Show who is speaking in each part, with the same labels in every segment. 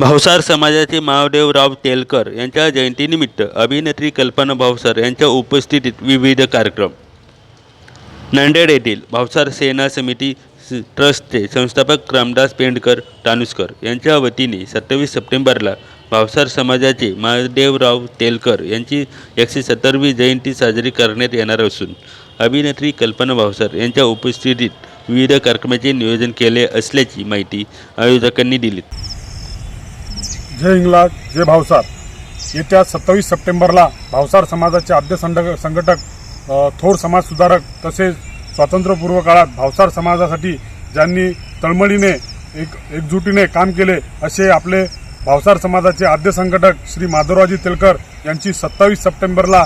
Speaker 1: भावसार समाजाचे महादेवराव तेलकर यांच्या जयंतीनिमित्त अभिनेत्री कल्पना भावसार यांच्या उपस्थितीत विविध कार्यक्रम. नांदेड येथील भावसार सेना समिती ट्रस्टचे संस्थापक रामदास पेंडकर टानुसकर यांच्या वतीने सत्तावीस सप्टेंबरला भावसार समाजाचे महादेवराव तेलकर यांची एकशे सत्तरवी जयंती साजरी करण्यात येणार असून अभिनेत्री कल्पना भावसार यांच्या उपस्थितीत विविध कार्यक्रमाचे नियोजन केले असल्याची माहिती आयोजकांनी दिली.
Speaker 2: जय इंग्लाज जय भावसार. येत्या सत्तावीस सप्टेंबरला भावसार समाजाचे आद्य संड संघटक थोर समाजसुधारक तसेच स्वातंत्र्यपूर्व काळात भावसार समाजासाठी ज्यांनी तळमळीने एक एकजुटीने काम केले असे आपले भावसार समाजाचे आद्य संघटक श्री माधवरावजी तेलकर यांची सत्तावीस सप्टेंबरला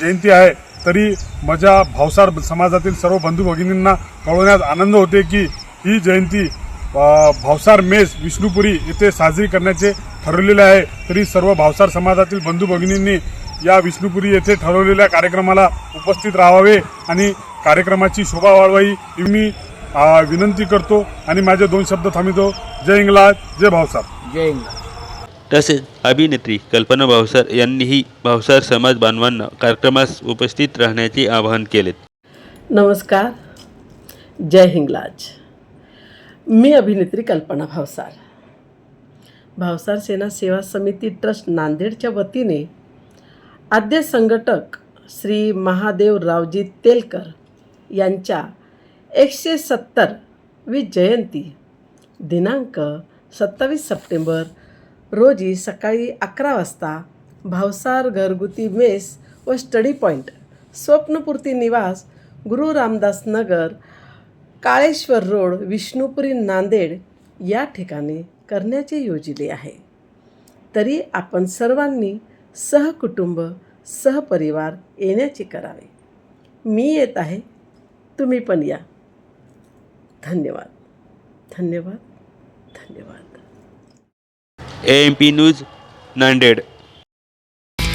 Speaker 2: जयंती आहे. तरी माझ्या भावसार समाजातील सर्व बंधू भगिनींना कळवण्यात आनंद होते की ही जयंती भावसार मेस विष्णुपुरी येथे साजरी करण्याचे ठरवलेले आहे. तरी सर्व भावसार समाजातील बंधू भगिनींनी या विष्णुपुरी येथे ठरवलेल्या कार्यक्रमाला उपस्थित राहावे आणि कार्यक्रमाची शोभा वाढवावी ही मी विनंती करतो आणि माझे दोन शब्द थांबितो जय इंग्लाज जय भावसार.
Speaker 3: जय इंग्लंड
Speaker 1: तसेच अभिनेत्री कल्पना भावसार यांनीही भावसार समाज बांधवांना कार्यक्रमास उपस्थित राहण्याचे आवाहन केले.
Speaker 4: नमस्कार. जय हिंगलाज मी अभिनेत्री कल्पना भावसार. भावसार सेना सेवा समिती ट्रस्ट नांदेडच्या वतीने आद्य संघटक श्री महादेव रावजी तेलकर यांच्या एकशे सत्तरवी जयंती दिनांक सत्तावीस सप्टेंबर रोजी सकाळी अकरा वाजता भावसार घरगुती मेस व study point Swapnapurti Niwas Guru Ramdas Nagar Kaleshwar road Vishnupuri Nanded या ठिकाणी करण्याचे योजिले आहे. तरी आपण सर्वांनी सहकुटुंब सहपरिवार येण्याचे करावे. मी येत आहे तुम्ही पण या. धन्यवाद. धन्यवाद. धन्यवाद.
Speaker 1: A M P news Nanded.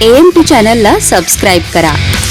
Speaker 5: A M P चॅनलला सबस्क्राईब करा.